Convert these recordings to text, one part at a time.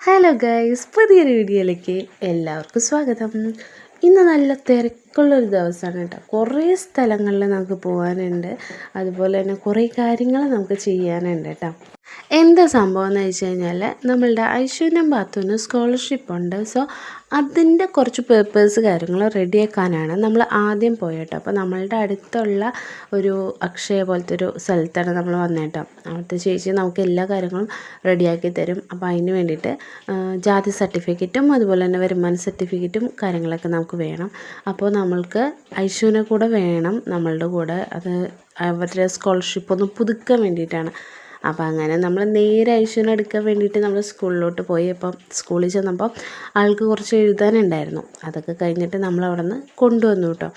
Hello guys പുതിയൊരു വീഡിയോയിലേക്ക് എല്ലാവർക്കും സ്വാഗതം. ഇന്ന് നല്ല തിരക്കുള്ളൊരു ദിവസമാണ് കേട്ടോ. കുറേ സ്ഥലങ്ങളിൽ നമുക്ക് പോകാനുണ്ട് അതുപോലെ തന്നെ കുറേ കാര്യങ്ങൾ നമുക്ക് ചെയ്യാനുണ്ട് കേട്ടോ. എന്താ സംഭവം എന്ന് വെച്ച് കഴിഞ്ഞാൽ നമ്മളുടെ ഐശ്വര്യം ബാത്തുവിന് സ്കോളർഷിപ്പ് ഉണ്ട്. സോ അതിന്റെ കുറച്ച് പേപ്പേഴ്സ് കാര്യങ്ങൾ റെഡിയാക്കാനാണ് നമ്മൾ ആദ്യം പോയേട്ടോ. അപ്പോൾ നമ്മളുടെ അടുത്തുള്ള ഒരു അക്ഷയ പോലത്തെ ഒരു സ്ഥലത്താണ് നമ്മൾ വന്നേട്ടോ. അവിടുത്തെ ചേച്ചി നമുക്ക് എല്ലാ കാര്യങ്ങളും റെഡിയാക്കി തരും. അപ്പോൾ അതിന് വേണ്ടിയിട്ട് ജാതി സർട്ടിഫിക്കറ്റും അതുപോലെ തന്നെ വരുമാന സർട്ടിഫിക്കറ്റും കാര്യങ്ങളൊക്കെ നമുക്ക് വേണം. അപ്പോൾ നമ്മൾക്ക് ഐശുവിനെ കൂടെ വേണം. നമ്മളുടെ കൂടെ അത് അവരുടെ സ്കോളർഷിപ്പ് ഒന്ന് പുതുക്കാൻ വേണ്ടിയിട്ടാണ്. അപ്പോൾ അങ്ങനെ നമ്മൾ നേരെ ഐശ്വര്യം എടുക്കാൻ വേണ്ടിയിട്ട് നമ്മൾ സ്കൂളിലോട്ട് പോയി. അപ്പം സ്കൂളിൽ ചെന്നപ്പോൾ ആൾക്ക് കുറച്ച് എഴുതാനുണ്ടായിരുന്നു. അതൊക്കെ കഴിഞ്ഞിട്ട് നമ്മൾ അവിടെ നിന്ന് കൊണ്ടുവന്നു കേട്ടോ.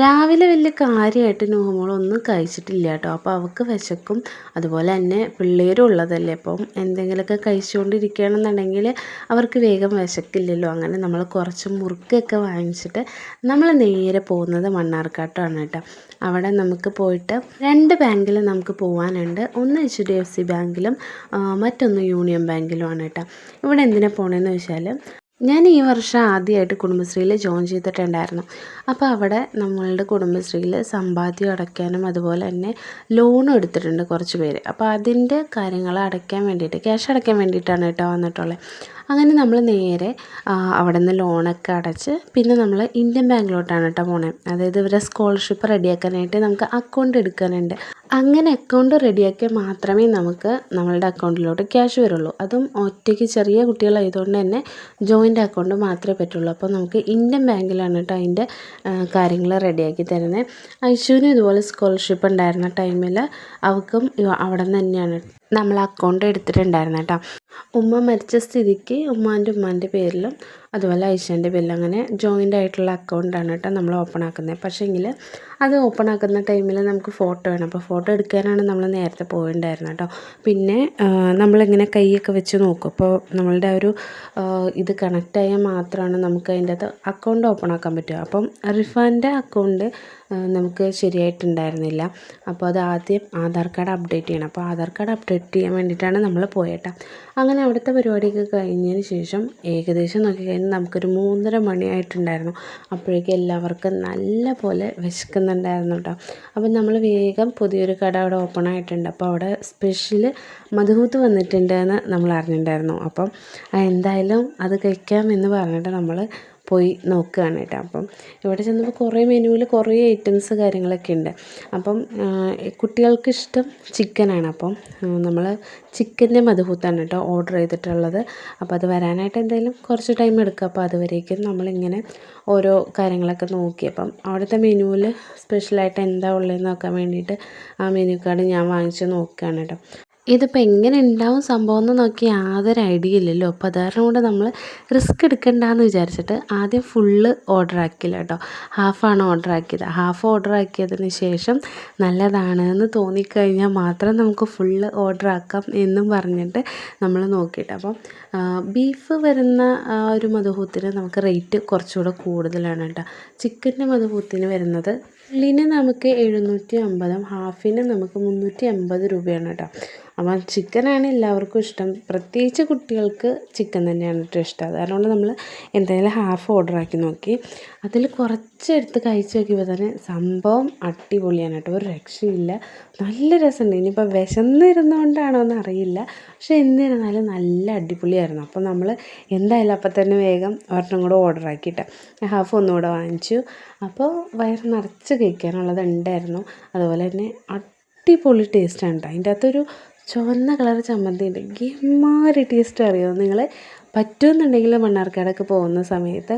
രാവിലെ വലിയ കാര്യമായിട്ട് നോമോളൊന്നും കഴിച്ചിട്ടില്ല കേട്ടോ. അപ്പോൾ അവൾക്ക് വിശക്കും. അതുപോലെ തന്നെ പിള്ളേരും ഉള്ളതല്ലേ. അപ്പം എന്തെങ്കിലുമൊക്കെ കഴിച്ചുകൊണ്ടിരിക്കുകയാണെന്നുണ്ടെങ്കിൽ അവർക്ക് വേഗം വിശക്കില്ലല്ലോ. അങ്ങനെ നമ്മൾ കുറച്ച് മുറുക്കൊക്കെ വാങ്ങിച്ചിട്ട് നമ്മൾ നേരെ പോകുന്നത് മണ്ണാർക്കാട്ടാണ് കേട്ടോ. അവിടെ നമുക്ക് പോയിട്ട് രണ്ട് ബാങ്കിൽ നമുക്ക് പോകാനുണ്ട് ഒന്ന് എച്ച് ഡി എഫ് സി ബാങ്കിലും മറ്റൊന്ന് യൂണിയൻ ബാങ്കിലുമാണ് കേട്ടോ. ഇവിടെ എന്തിനാണ് പോകണമെന്ന് വെച്ചാൽ ഞാൻ ഈ വർഷം ആദ്യമായിട്ട് കുടുംബശ്രീയിൽ ജോയിൻ ചെയ്തിട്ടുണ്ടായിരുന്നു. അപ്പോൾ അവിടെ നമ്മളുടെ കുടുംബശ്രീയിൽ സമ്പാദ്യം അടയ്ക്കാനും അതുപോലെ തന്നെ ലോണും എടുത്തിട്ടുണ്ട് കുറച്ച് പേര്. അപ്പോൾ അതിന്റെ കാര്യങ്ങൾ അടയ്ക്കാൻ വേണ്ടിയിട്ട് ക്യാഷ് അടയ്ക്കാൻ വേണ്ടിയിട്ടാണ് കേട്ടോ വന്നിട്ടുള്ളത്. അങ്ങനെ നമ്മൾ നേരെ അവിടെ നിന്ന് ലോണൊക്കെ അടച്ച് പിന്നെ നമ്മൾ ഇന്ത്യൻ ബാങ്കിലോട്ടാണ് കേട്ടോ പോണേ. അതായത് ഇവരെ സ്കോളർഷിപ്പ് റെഡിയാക്കാനായിട്ട് നമുക്ക് അക്കൗണ്ട് എടുക്കാനുണ്ട്. അങ്ങനെ അക്കൗണ്ട് റെഡിയാക്കിയാൽ മാത്രമേ നമുക്ക് നമ്മളുടെ അക്കൗണ്ടിലോട്ട് ക്യാഷ് വരുള്ളൂ. അതും ഒറ്റയ്ക്ക് ചെറിയ കുട്ടികളായതുകൊണ്ട് തന്നെ ജോയിന്റ് അക്കൗണ്ട് മാത്രമേ പറ്റുള്ളൂ. അപ്പോൾ നമുക്ക് ഇന്ത്യൻ ബാങ്കിലാണ് കേട്ടോ അതിന്റെ കാര്യങ്ങൾ റെഡിയാക്കി തരുന്നത് ഐശുവിനും ഇതുപോലെ സ്കോളർഷിപ്പ് ഉണ്ടായിരുന്ന ടൈമിൽ അവൾക്കും അവിടെ നിന്ന് തന്നെയാണ്. നമ്മൾ അക്കൗണ്ട് എടുത്തിട്ടുണ്ടായിരുന്നു കേട്ടോ. ഉമ്മ മരിച്ച സ്ഥിതിക്ക് ഉമ്മാന്റെ ഉമ്മാന്റെ പേരിലും അതുപോലെ ഐഷന്റെ പേരിലും അങ്ങനെ ജോയിന്റ് ആയിട്ടുള്ള അക്കൗണ്ടാണ് കേട്ടോ നമ്മൾ ഓപ്പൺ ആക്കുന്നത്. പക്ഷേങ്കിൽ അത് ഓപ്പൺ ആക്കുന്ന ടൈമിൽ നമുക്ക് ഫോട്ടോ വേണം. അപ്പോൾ ഫോട്ടോ എടുക്കാനാണ് നമ്മൾ നേരത്തെ പോയിണ്ടായിരുന്നത് കേട്ടോ പിന്നെ നമ്മളിങ്ങനെ കൈയൊക്കെ വെച്ച് നോക്കും. അപ്പോൾ നമ്മളുടെ ഒരു ഇത് കണക്റ്റ് ആയാൽ മാത്രമാണ് നമുക്ക് അതിന്റെ അകത്ത് അക്കൗണ്ട് ഓപ്പൺ ആക്കാൻ പറ്റുക. അപ്പം റിഫാന്റെ അക്കൗണ്ട് നമുക്ക് ശരിയായിട്ടുണ്ടായിരുന്നില്ല. അപ്പോൾ അത് ആദ്യം ആധാർ കാർഡ് അപ്ഡേറ്റ് ചെയ്യണം. അപ്പോൾ ആധാർ കാർഡ് അപ്ഡേറ്റ് ചെയ്യാൻ വേണ്ടിയിട്ടാണ് നമ്മൾ പോയേട്ടാ. അങ്ങനെ അവിടുത്തെ പരിപാടിയൊക്കെ കഴിഞ്ഞതിന് ശേഷം ഏകദേശം നോക്കിക്കഴിഞ്ഞാൽ നമുക്കൊരു മൂന്നര മണിയായിട്ടുണ്ടായിരുന്നു. അപ്പോഴേക്കും എല്ലാവർക്കും നല്ല പോലെ വിശക്കുന്നുണ്ടായിരുന്നു കേട്ടോ അപ്പം നമ്മൾ വേഗം പുതിയൊരു കട അവിടെ ഓപ്പൺ ആയിട്ടുണ്ട്. അപ്പോൾ അവിടെ സ്പെഷ്യൽ മധുഹൂത്ത് വന്നിട്ടുണ്ട് എന്ന് നമ്മൾ അറിഞ്ഞിട്ടുണ്ടായിരുന്നു. അപ്പം എന്തായാലും അത് കഴിക്കാം എന്ന് പറഞ്ഞിട്ട് നമ്മൾ പോയി നോക്കുകയാണ് കേട്ടോ. അപ്പം ഇവിടെ ചെന്നപ്പോൾ കുറേ മെനുവിൽ കുറേ ഐറ്റംസ് കാര്യങ്ങളൊക്കെ ഉണ്ട്. അപ്പം കുട്ടികൾക്ക് ഇഷ്ടം ചിക്കനാണ്. അപ്പം നമ്മൾ ചിക്കന്റെ മധുഹൂത്താണ് കേട്ടോ ഓർഡർ ചെയ്തിട്ടുള്ളത്. അപ്പോൾ അത് വരാനായിട്ട് എന്തായാലും കുറച്ച് ടൈം എടുക്കുക അപ്പോൾ അതുവരേക്കും നമ്മളിങ്ങനെ ഓരോ കാര്യങ്ങളൊക്കെ നോക്കി. അപ്പം അവിടുത്തെ മെനുവിൽ സ്പെഷ്യലായിട്ട് എന്താ ഉള്ളതെന്ന് നോക്കാൻ വേണ്ടിയിട്ട് ആ മെനു കാർഡ് ഞാൻ വാങ്ങിച്ച് നോക്കുകയാണ് കേട്ടോ. ഇതിപ്പോൾ എങ്ങനെ ഉണ്ടാവും സംഭവം എന്ന് നോക്കി യാതൊരു ഐഡിയ ഇല്ലല്ലോ. അപ്പോൾ അതുകാരണം കൊണ്ട് നമ്മൾ റിസ്ക് എടുക്കണ്ടെന്ന് വിചാരിച്ചിട്ട് ആദ്യം ഫുള്ള് ഓർഡർ ആക്കിയില്ല കേട്ടോ. ഹാഫാണ് ഓർഡർ ആക്കിയത്. ഹാഫ് ഓർഡർ ആക്കിയതിന് ശേഷം നല്ലതാണ് എന്ന് തോന്നിക്കഴിഞ്ഞാൽ മാത്രം നമുക്ക് ഫുള്ള് ഓർഡർ ആക്കാം എന്നും പറഞ്ഞിട്ട് നമ്മൾ നോക്കിയിട്ട്. അപ്പം ബീഫ് വരുന്ന ഒരു മധുഹൂത്തിന് നമുക്ക് റേറ്റ് കുറച്ചുകൂടെ കൂടുതലാണ് കേട്ടോ. ചിക്കന്റെ മധുഹൂത്തിന് വരുന്നത് ഫുള്ളിന് നമുക്ക് എഴുന്നൂറ്റി അമ്പതും ഹാഫിന് നമുക്ക് മുന്നൂറ്റി അമ്പത് രൂപയാണ് കേട്ടോ. അപ്പം ചിക്കനാണ് എല്ലാവർക്കും ഇഷ്ടം. പ്രത്യേകിച്ച് കുട്ടികൾക്ക് ചിക്കൻ തന്നെയാണ് ഏറ്റവും ഇഷ്ടം. അതുകൊണ്ട് നമ്മൾ എന്തായാലും ഹാഫ് ഓർഡർ ആക്കി നോക്കി. അതിൽ കുറച്ചെടുത്ത് കഴിച്ച് നോക്കിയപ്പോൾ തന്നെ സംഭവം അടിപൊളിയാണ് കേട്ടോ. ഒരു രക്ഷയില്ല. നല്ല രസമുണ്ട്. ഇനിയിപ്പോൾ വിശന്നിരുന്നുകൊണ്ടാണോ എന്ന് അറിയില്ല. പക്ഷേ എന്നിരുന്നാലും നല്ല അടിപൊളിയായിരുന്നു. അപ്പം നമ്മൾ എന്തായാലും അപ്പം തന്നെ വേഗം ഒരെണ്ണം കൂടെ ഓർഡർ ആക്കിയിട്ട് ഹാഫ് ഒന്നുകൂടെ വാങ്ങിച്ചു. അപ്പോൾ വയറ് നിറച്ച് കഴിക്കാനുള്ളത് ഉണ്ടായിരുന്നു അതുപോലെ തന്നെ അടിപൊളി ടേസ്റ്റാണ് കേട്ടോ അതിന്റെ അകത്തൊരു ചുവന്ന കളർ ചമ്മന്തി ഉണ്ട്. ഗിമാരി ടേസ്റ്റ് അറിയുമോ നിങ്ങൾ പറ്റുമെന്നുണ്ടെങ്കിൽ മണ്ണാർക്കാടൊക്കെ പോകുന്ന സമയത്ത്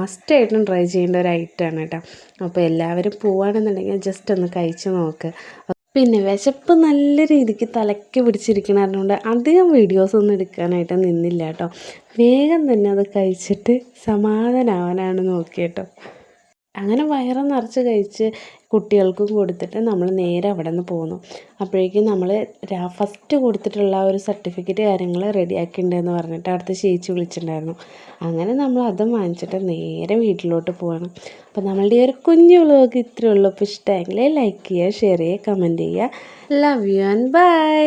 മസ്റ്റായിട്ടും ട്രൈ ചെയ്യേണ്ട ഒരു ഐറ്റമാണ് കേട്ടോ അപ്പോൾ എല്ലാവരും പോവുകയാണെന്നുണ്ടെങ്കിൽ ജസ്റ്റ് ഒന്ന് കഴിച്ച് നോക്ക്. പിന്നെ വിശപ്പ് നല്ല രീതിക്ക് തലയ്ക്ക് പിടിച്ചിരിക്കണതുകൊണ്ട് അധികം വീഡിയോസ് ഒന്നും എടുക്കാനായിട്ട് നിന്നില്ല കേട്ടോ വേഗം തന്നെ അത് കഴിച്ചിട്ട് സമാധാനമാവാനാണ് നോക്കിയേട്ടോ അങ്ങനെ വയറ് നിറച്ച് കഴിച്ച് കുട്ടികൾക്കും കൊടുത്തിട്ട് നമ്മൾ നേരെ അവിടെ നിന്ന് പോന്നു. അപ്പോഴേക്കും നമ്മൾ ഫസ്റ്റ് കൊടുത്തിട്ടുള്ള ഒരു സർട്ടിഫിക്കറ്റ് കാര്യങ്ങൾ റെഡിയാക്കിയിട്ടുണ്ടെന്ന് പറഞ്ഞിട്ട് അടുത്ത ചേച്ചി വിളിച്ചിട്ടുണ്ടായിരുന്നു അങ്ങനെ നമ്മൾ അതും വാങ്ങിച്ചിട്ട് നേരെ വീട്ടിലോട്ട് പോവാണ്. അപ്പോൾ നമ്മളുടെ ഈ ഒരു കുഞ്ഞു വ്ളോഗ് ഇത്രയേ ഉള്ളൂ. അപ്പോൾ ഇഷ്ടമെങ്കിൽ ലൈക്ക് ചെയ്യുക ഷെയർ ചെയ്യുക കമന്റ് ചെയ്യുക. Love you and by